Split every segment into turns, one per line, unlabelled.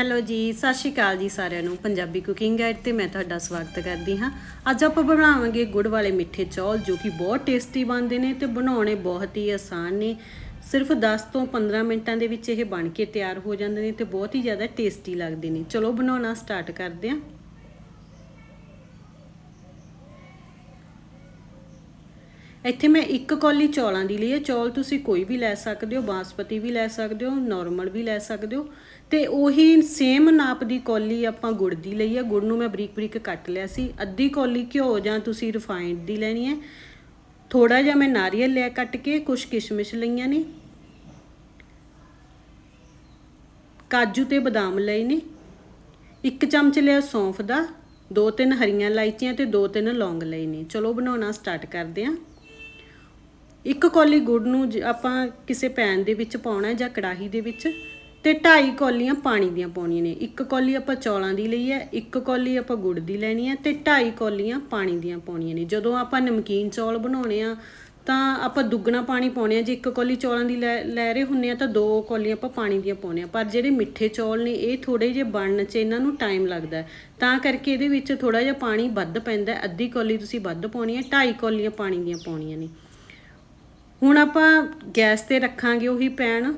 Hello ਜੀ, ਸਤਿ ਸ਼੍ਰੀ ਅਕਾਲ ਜੀ ਸਾਰਿਆਂ ਨੂੰ। ਪੰਜਾਬੀ ਕੁਕਿੰਗ ਗਾਈਡ ਤੇ ਮੈਂ ਤੁਹਾਡਾ ਸਵਾਗਤ ਕਰਦੀ ਹਾਂ। ਅੱਜ ਆਪਾਂ ਬਣਾਵਾਂਗੇ ਗੁੜ ਵਾਲੇ ਮਿੱਠੇ ਚੌਲ, ਜੋ ਕਿ ਬਹੁਤ ਟੇਸਟੀ ਬਣਦੇ ਨੇ ਤੇ ਬਣਾਉਣੇ ਬਹੁਤ ਹੀ ਆਸਾਨ ਨੇ। ਸਿਰਫ 10 ਤੋਂ 15 ਮਿੰਟਾਂ ਦੇ ਵਿੱਚ ਇਹ ਬਣ ਕੇ ਤਿਆਰ ਹੋ ਜਾਂਦੇ ਨੇ ਤੇ ਬਹੁਤ ਹੀ ਜ਼ਿਆਦਾ ਟੇਸਟੀ ਲੱਗਦੇ ਨੇ। ਚਲੋ ਬਣਾਉਣਾ ਸਟਾਰਟ ਕਰਦੇ ਹਾਂ। ਇੱਥੇ ਮੈਂ ਇੱਕ ਕੌਲੀ ਚੌਲਾਂ ਦੀ ਲਈ ਹੈ। ਚੌਲ ਤੁਸੀਂ ਕੋਈ ਵੀ ਲੈ ਸਕਦੇ ਹੋ, ਬਾਸਪਤੀ ਵੀ ਲੈ ਸਕਦੇ ਹੋ, ਨਾਰਮਲ ਵੀ ਲੈ ਸਕਦੇ ਹੋ। ਤੇ ਉਹੀ ਸੇਮ ਨਾਪ ਦੀ ਕੌਲੀ ਆਪਾਂ ਗੁੜ ਦੀ ਲਈ ਹੈ। ਗੁੜ ਨੂੰ ਮੈਂ ਬਰੀਕ ਬਰੀਕ ਕੱਟ ਲਿਆ ਸੀ। ਅੱਧੀ ਕੌਲੀ ਘਿਓ ਜਾਂ ਤੁਸੀਂ ਰਿਫਾਈਨਡ ਦੀ ਲੈਣੀ ਹੈ। ਥੋੜਾ ਜਿਹਾ ਮੈਂ ਨਾਰੀਅਲ ਲਿਆ ਕੱਟ ਕੇ ਕੁਝ ਕਿਸ਼ਮਿਸ਼ ਲਈਆਂ ਨੇ। ਕਾਜੂ ਤੇ ਬਦਾਮ ਲਏ ਨੇ। ਇੱਕ ਚਮਚ ਲਿਆ ਸੌਂਫ ਦਾ, ਦੋ ਤਿੰਨ ਹਰੀਆਂ ਇਲਾਇਚੀਆਂ ਤੇ ਦੋ ਤਿੰਨ ਲੌਂਗ ਲਏ ਨੇ। ਚਲੋ ਬਣਾਉਣਾ ਸਟਾਰਟ ਕਰਦੇ ਹਾਂ। ਇੱਕ ਕੌਲੀ ਗੁੜ ਨੂੰ ਜ- ਆਪਾਂ ਕਿਸੇ ਪੈਨ ਦੇ ਵਿੱਚ ਪਾਉਣਾ ਹੈ ਜਾਂ ਕੜਾਹੀ ਦੇ ਵਿੱਚ ਤੇ 2.5 ਕੌਲੀਆਂ ਪਾਣੀ ਦੀਆਂ ਪਾਉਣੀਆਂ ਨੇ। ਇੱਕ ਕੌਲੀ ਆਪਾਂ ਚੌਲਾਂ ਦੀ ਲਈ ਹੈ, ਇੱਕ ਕੌਲੀ ਆਪਾਂ ਗੁੜ ਦੀ ਲੈਣੀ ਹੈ ਤੇ 2.5 ਕੌਲੀਆਂ ਪਾਣੀ ਦੀਆਂ ਪਾਉਣੀਆਂ ਨੇ। ਜਦੋਂ ਆਪਾਂ ਨਮਕੀਨ ਚੌਲ ਬਣਾਉਣੇ ਆ, ਤਾਂ ਆਪਾਂ ਦੁੱਗਣਾ ਪਾਣੀ ਪਾਉਣੇ ਆ। ਜੇ ਇੱਕ ਕੌਲੀ ਚੌਲਾਂ ਦੀ ਲੈ ਲੈ ਰਹੇ ਹੁੰਨੇ ਆ, ਤਾਂ ਦੋ ਕੌਲੀਆਂ ਆਪਾਂ ਪਾਣੀ ਦੀਆਂ ਪਾਉਣੇ ਆ। ਪਰ ਜਿਹੜੇ ਮਿੱਠੇ ਚੌਲ ਨੇ, ਇਹ ਥੋੜੇ ਜਿਹੇ ਬਣਨ 'ਚ ਇਹਨਾਂ ਨੂੰ ਟਾਈਮ ਲੱਗਦਾ ਹੈ। ਤਾਂ ਕਰਕੇ ਇਹਦੇ ਵਿੱਚ ਥੋੜਾ ਜਿਹਾ ਪਾਣੀ ਵੱਧ ਪੈਂਦਾ ਹੈ। ਅੱਧੀ ਕੌਲੀ ਤੁਸੀਂ ਵੱਧ ਪਾਉਣੀ ਹੈ 2.5 ਕੌਲੀਆਂ ਪਾਣੀ ਦੀਆਂ ਪਾਉਣੀਆਂ ਨੇ। ਹੁਣ ਆਪਾਂ ਗੈਸ ਤੇ ਰੱਖਾਂਗੇ ਉਹੀ ਪੈਨ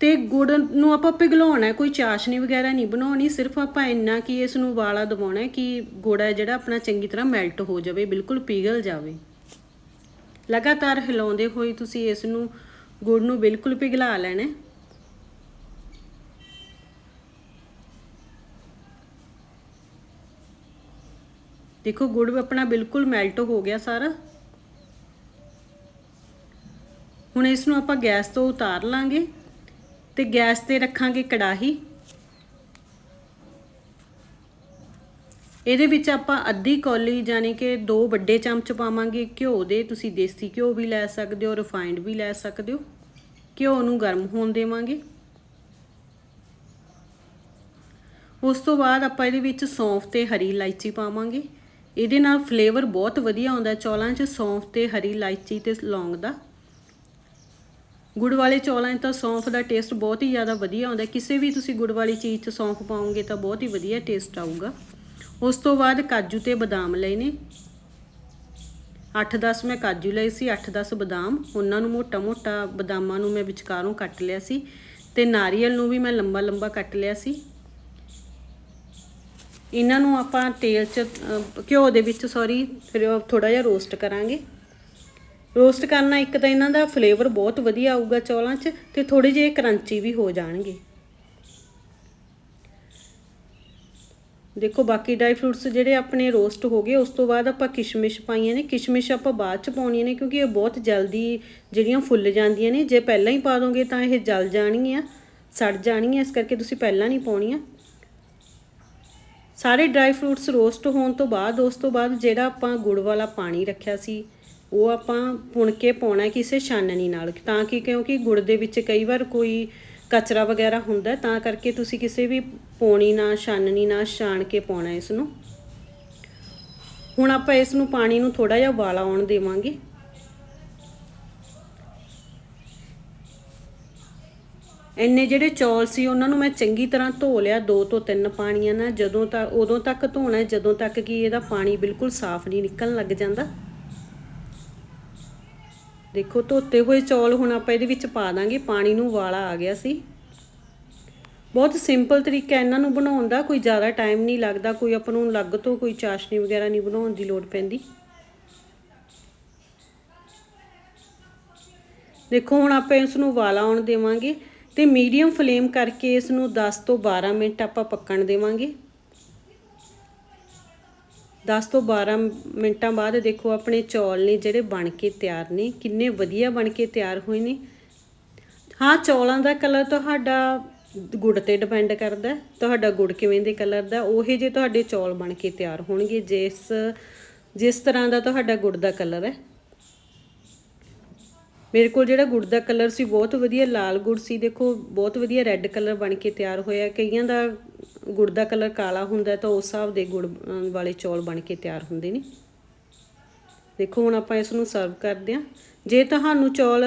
ਤੇ ਗੁੜ ਨੂੰ ਆਪਾਂ ਪਿਘਲਾਉਣਾ ਕੋਈ ਚਾਸ਼ਨੀ ਵਗੈਰਾ ਨਹੀਂ ਬਣਾਉਣੀ, ਸਿਰਫ ਆਪਾਂ ਇੰਨਾ ਕਿ ਇਸ ਨੂੰ ਵਾਲਾ ਦਬਾਉਣਾ ਕਿ ਗੁੜ ਹੈ ਜਿਹੜਾ ਆਪਣਾ ਚੰਗੀ ਤਰ੍ਹਾਂ ਮੈਲਟ ਹੋ ਜਾਵੇ, ਬਿਲਕੁਲ ਪਿਘਲ ਜਾਵੇ। ਲਗਾਤਾਰ ਹਿਲਾਉਂਦੇ ਹੋਏ ਤੁਸੀਂ ਇਸ ਨੂੰ ਗੁੜ ਨੂੰ ਬਿਲਕੁਲ ਪਿਘਲਾ ਲੈਣਾ ਦੇਖੋ ਗੁੜ ਆਪਣਾ ਬਿਲਕੁਲ ਮੈਲਟ ਹੋ ਗਿਆ ਸਾਰਾ। ਹੁਣ ਇਸ ਨੂੰ ਆਪਾਂ ਗੈਸ ਤੋਂ ਉਤਾਰ ਲਾਂਗੇ ਤੇ ਗੈਸ ਤੇ ਰੱਖਾਂਗੇ ਕੜਾਹੀ। ਇਹਦੇ ਵਿੱਚ ਆਪਾਂ ਅੱਧੀ ਕੌਲੀ ਯਾਨੀ ਕਿ ਦੋ ਵੱਡੇ ਚਮਚ ਪਾਵਾਂਗੇ ਘਿਓ ਦੇ। ਤੁਸੀਂ ਦੇਸੀ ਘਿਓ ਵੀ ਲੈ ਸਕਦੇ ਹੋ ਰਿਫਾਈਨਡ ਵੀ ਲੈ ਸਕਦੇ ਹੋ। ਘਿਓ ਨੂੰ ਗਰਮ ਹੋਣ ਦੇਵਾਂਗੇ। ਉਸ ਤੋਂ ਬਾਅਦ ਆਪਾਂ ਇਹਦੇ ਵਿੱਚ ਸੌਂਫ ਤੇ ਹਰੀ ਇਲਾਇਚੀ ਪਾਵਾਂਗੇ। ਇਹਦੇ ਨਾਲ ਫਲੇਵਰ ਬਹੁਤ ਵਧੀਆ ਆਉਂਦਾ ਚੌਲਾਂ 'ਚ, ਸੌਂਫ ਤੇ ਹਰੀ ਇਲਾਇਚੀ ਤੇ ਲੌਂਗ ਦਾ। ਗੁੜ ਵਾਲੇ ਚੌਲਾਂ 'ਚ ਤਾਂ ਸੌਂਫ ਦਾ ਟੇਸਟ ਬਹੁਤ ਹੀ ਜ਼ਿਆਦਾ ਵਧੀਆ ਆਉਂਦਾ ਕਿਸੇ ਵੀ ਤੁਸੀਂ ਗੁੜ ਵਾਲੀ ਚੀਜ਼ 'ਚ ਸੌਂਫ ਪਾਓਗੇ ਤਾਂ ਬਹੁਤ ਹੀ ਵਧੀਆ ਟੇਸਟ ਆਊਗਾ। ਉਸ ਤੋਂ ਬਾਅਦ ਕਾਜੂ ਤੇ ਬਦਾਮ ਲਏ ਨੇ। 8-10 ਮੈਂ ਕਾਜੂ ਲਏ ਸੀ 8-10 ਬਦਾਮ। ਉਹਨਾਂ ਨੂੰ ਮੋਟਾ-ਮੋਟਾ ਬਦਾਮਾਂ ਨੂੰ ਮੈਂ ਵਿਚਕਾਰੋਂ ਕੱਟ ਲਿਆ ਸੀ ਤੇ ਨਾਰੀਅਲ ਨੂੰ ਵੀ ਮੈਂ ਲੰਬਾ-ਲੰਬਾ ਕੱਟ ਲਿਆ ਸੀ। ਇਹਨਾਂ ਨੂੰ ਆਪਾਂ ਤੇਲ 'ਚ ਘਿਓ ਦੇ ਵਿੱਚ ਸੌਰੀ ਫਿਰ ਥੋੜਾ ਜਿਹਾ ਰੋਸਟ ਕਰਾਂਗੇ। ਰੋਸਟ ਕਰਨਾ, ਇੱਕ ਤਾਂ ਇਹਨਾਂ ਦਾ ਫਲੇਵਰ ਬਹੁਤ ਵਧੀਆ ਆਊਗਾ ਚੌਲਾਂ 'ਚ ਤੇ ਥੋੜੇ ਜਿਹੇ ਕਰੰਚੀ ਵੀ ਹੋ ਜਾਣਗੇ। ਦੇਖੋ, ਬਾਕੀ ਡਰਾਈ ਫਰੂਟਸ ਜਿਹੜੇ ਆਪਣੇ ਰੋਸਟ ਹੋ ਗਏ, ਉਸ ਤੋਂ ਬਾਅਦ ਆਪਾਂ ਕਿਸ਼ਮਿਸ਼ ਪਾਈਆਂ ਨੇ। ਕਿਸ਼ਮਿਸ਼ ਆਪਾਂ ਬਾਅਦ 'ਚ ਪਾਉਣੀਆਂ ਨੇ ਕਿਉਂਕਿ ਇਹ ਬਹੁਤ ਜਲਦੀ ਜਿਹੜੀਆਂ ਫੁੱਲ ਜਾਂਦੀਆਂ ਨੇ, ਜੇ ਪਹਿਲਾਂ ਹੀ ਪਾ ਦੋਗੇ ਤਾਂ ਇਹ ਜਲ ਜਾਣਗੀਆਂ, ਸੜ ਜਾਣਗੀਆਂ, ਇਸ ਕਰਕੇ ਤੁਸੀਂ ਪਹਿਲਾਂ ਨਹੀਂ ਪਾਉਣੀਆਂ। ਸਾਰੇ ਡਰਾਈ ਫਰੂਟਸ ਰੋਸਟ ਹੋਣ ਤੋਂ ਬਾਅਦ, ਉਸ ਤੋਂ ਬਾਅਦ ਜਿਹੜਾ ਆਪਾਂ ਗੁੜ ਵਾਲਾ ਪਾਣੀ ਰੱਖਿਆ ਸੀ ਉਹ ਆਪਾਂ ਪੁਣ ਕੇ ਪਾਉਣਾ ਕਿਸੇ ਛਾਨਣੀ ਨਾਲ, ਤਾਂ ਕਿ ਕਿਉਂਕਿ ਗੁੜ ਦੇ ਵਿੱਚ ਕਈ ਵਾਰ ਕੋਈ ਕਚਰਾ ਵਗੈਰਾ ਹੁੰਦਾ ਤਾਂ ਕਰਕੇ ਤੁਸੀਂ ਕਿਸੇ ਵੀ ਪੌਣੀ ਨਾਲ, ਛਾਨਣੀ ਨਾਲ ਛਾਣ ਕੇ ਪਾਉਣਾ ਇਸ ਨੂੰ ਹੁਣ ਆਪਾਂ ਇਸ ਨੂੰ ਪਾਣੀ ਨੂੰ ਥੋੜਾ ਜਿਹਾ ਉਬਾਲਾ ਆਉਣ ਦੇਵਾਂਗੇ। ਇੰਨੇ ਜਿਹੜੇ ਚੌਲ ਸੀ, ਉਹਨਾਂ ਨੂੰ ਮੈਂ ਚੰਗੀ ਤਰ੍ਹਾਂ ਧੋ ਲਿਆ, ਦੋ ਤੋਂ ਤਿੰਨ ਪਾਣੀਆਂ ਨਾਲ, ਜਦੋਂ ਤੱਕ ਉਦੋਂ ਤੱਕ ਧੋਣਾ ਜਦੋਂ ਤੱਕ ਕਿ ਇਹਦਾ ਪਾਣੀ ਬਿਲਕੁਲ ਸਾਫ਼ ਨਹੀਂ ਨਿਕਲਣ ਲੱਗ ਜਾਂਦਾ। ਦੇਖੋ, ਧੋਤੇ ਹੋਏ ਚੌਲ ਹੁਣ ਆਪਾਂ ਇਹਦੇ ਵਿੱਚ ਪਾ ਦਾਂਗੇ। ਪਾਣੀ ਨੂੰ ਵਾਲਾ ਆ ਗਿਆ ਸੀ। ਬਹੁਤ ਸਿੰਪਲ ਤਰੀਕਾ ਇਹਨਾਂ ਨੂੰ ਬਣਾਉਣ ਦਾ। ਕੋਈ ਜ਼ਿਆਦਾ ਟਾਈਮ ਨਹੀਂ ਲੱਗਦਾ, ਕੋਈ ਆਪਾਂ ਨੂੰ ਅਲੱਗ ਤੋਂ ਕੋਈ ਚਾਸ਼ਨੀ ਵਗੈਰਾ ਨਹੀਂ ਬਣਾਉਣ ਦੀ ਲੋੜ ਪੈਂਦੀ। ਦੇਖੋ, ਹੁਣ ਆਪਾਂ ਇਸ ਨੂੰ ਵਾਲਾ ਆਉਣ ਦੇਵਾਂਗੇ ਤੇ ਮੀਡੀਅਮ ਫਲੇਮ ਕਰਕੇ ਇਸ ਨੂੰ 10 ਤੋਂ 12 ਮਿੰਟ ਆਪਾਂ ਪੱਕਣ ਦੇਵਾਂਗੇ। 10 ਤੋਂ 12 ਮਿੰਟਾਂ ਬਾਅਦ ਦੇਖੋ ਆਪਣੇ ਚੌਲ ਨੇ ਜਿਹੜੇ ਬਣ ਕੇ ਤਿਆਰ ਨੇ, ਕਿੰਨੇ ਵਧੀਆ ਬਣ ਕੇ ਤਿਆਰ ਹੋਏ ਨੇ। ਹਾਂ, ਚੌਲਾਂ ਦਾ ਕਲਰ ਤੁਹਾਡਾ ਗੁੜ ਤੇ ਡਿਪੈਂਡ ਕਰਦਾ, ਤੁਹਾਡਾ ਗੁੜ ਕਿਵੇਂ ਦੇ ਕਲਰ ਦਾ, ਉਹੇ ਜੇ ਤੁਹਾਡੇ ਚੌਲ ਬਣ ਕੇ ਤਿਆਰ ਹੋਣਗੇ, ਜਿਸ ਜਿਸ ਤਰ੍ਹਾਂ ਦਾ ਤੁਹਾਡਾ ਗੁੜ ਦਾ ਕਲਰ ਹੈ। ਮੇਰੇ ਕੋਲ ਜਿਹੜਾ ਗੁੜ ਦਾ ਕਲਰ ਸੀ, ਬਹੁਤ ਵਧੀਆ ਲਾਲ ਗੁੜ ਸੀ, ਦੇਖੋ, ਬਹੁਤ ਵਧੀਆ ਰੈੱਡ ਕਲਰ ਬਣ ਕੇ ਤਿਆਰ ਹੋਇਆ, ਕਈਆਂ ਦਾ ਗੁੜ ਦਾ ਕਲਰ ਕਾਲਾ ਹੁੰਦਾ ਤਾਂ ਉਸ ਹਿਸਾਬ ਦੇ ਗੁੜ ਵਾਲੇ ਚੌਲ ਬਣ ਕੇ ਤਿਆਰ ਹੁੰਦੇ ਨੇ। ਦੇਖੋ, ਹੁਣ ਆਪਾਂ ਇਸ ਨੂੰ ਸਰਵ ਕਰਦੇ ਹਾਂ। ਜੇ ਤੁਹਾਨੂੰ ਚੌਲ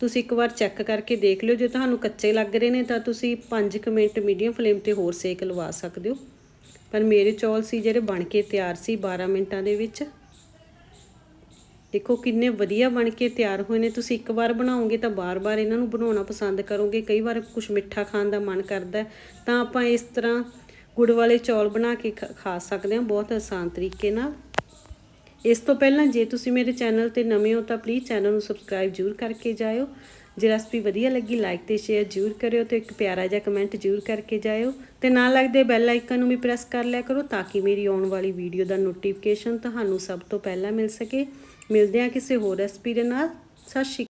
ਤੁਸੀਂ ਇੱਕ ਵਾਰ ਚੈੱਕ ਕਰਕੇ ਦੇਖ ਲਿਓ, ਜੇ ਤੁਹਾਨੂੰ ਕੱਚੇ ਲੱਗ ਰਹੇ ਨੇ ਤਾਂ ਤੁਸੀਂ 5 ਮਿੰਟ ਮੀਡੀਅਮ ਫਲੇਮ ਤੇ ਹੋਰ ਸੇਕ ਲਵਾ ਸਕਦੇ ਹੋ। ਪਰ ਮੇਰੇ ਚੌਲ ਸੀ ਜਿਹੜੇ ਬਣ ਕੇ ਤਿਆਰ ਸੀ 12 ਮਿੰਟਾਂ ਦੇ ਵਿੱਚ। ਦੇਖੋ ਕਿੰਨੇ ਵਧੀਆ ਬਣ ਕੇ ਤਿਆਰ ਹੋਏ ਨੇ। ਤੁਸੀਂ ਇੱਕ ਵਾਰ ਬਣਾਓਗੇ ਤਾਂ ਬਾਰ-ਬਾਰ ਇਹਨਾਂ ਨੂੰ ਬਣਾਉਣਾ ਪਸੰਦ ਕਰੋਗੇ। ਕਈ ਵਾਰ ਕੁਝ ਮਿੱਠਾ ਖਾਣ ਦਾ ਮਨ ਕਰਦਾ ਤਾਂ ਆਪਾਂ ਇਸ ਤਰ੍ਹਾਂ ਗੁੜ ਵਾਲੇ ਚੌਲ ਬਣਾ ਕੇ ਖ- ਖਾ ਸਕਦੇ ਹਾਂ ਬਹੁਤ ਆਸਾਨ ਤਰੀਕੇ ਨਾਲ। ਇਸ ਤੋਂ ਪਹਿਲਾਂ ਜੇ ਤੁਸੀਂ ਮੇਰੇ ਚੈਨਲ ਤੇ ਨਵੇਂ ਹੋ ਤਾਂ ਪਲੀਜ਼ ਚੈਨਲ ਨੂੰ ਸਬਸਕ੍ਰਾਈਬ ਜ਼ਰੂਰ ਕਰਕੇ ਜਾਇਓ। ਜੇ ਰੈਸਪੀ ਵਧੀਆ ਲੱਗੀ ਲਾਈਕ ਤੇ ਸ਼ੇਅਰ ਜ਼ਰੂਰ ਕਰਿਓ ਤੇ ਇੱਕ ਪਿਆਰਾ ਜਿਹਾ ਕਮੈਂਟ ਜ਼ਰੂਰ ਕਰਕੇ ਜਾਇਓ। ਤੇ ਨਾਲ ਲੱਗਦੇ ਬੈਲ ਆਈਕਨ ਨੂੰ ਵੀ ਪ੍ਰੈਸ ਕਰ ਲਿਆ ਕਰੋ ਤਾਂ ਕਿ ਮੇਰੀ ਆਉਣ ਵਾਲੀ ਵੀਡੀਓ ਦਾ ਨੋਟੀਫਿਕੇਸ਼ਨ ਤੁਹਾਨੂੰ ਸਭ ਤੋਂ ਪਹਿਲਾਂ ਮਿਲ ਸਕੇ। ਮਿਲਦੇ ਹਾਂ ਕਿਸੇ ਹੋਰ ਰੈਸਪੀ ਦੇ ਨਾਲ। ਸਤਿ ਸ਼੍ਰੀ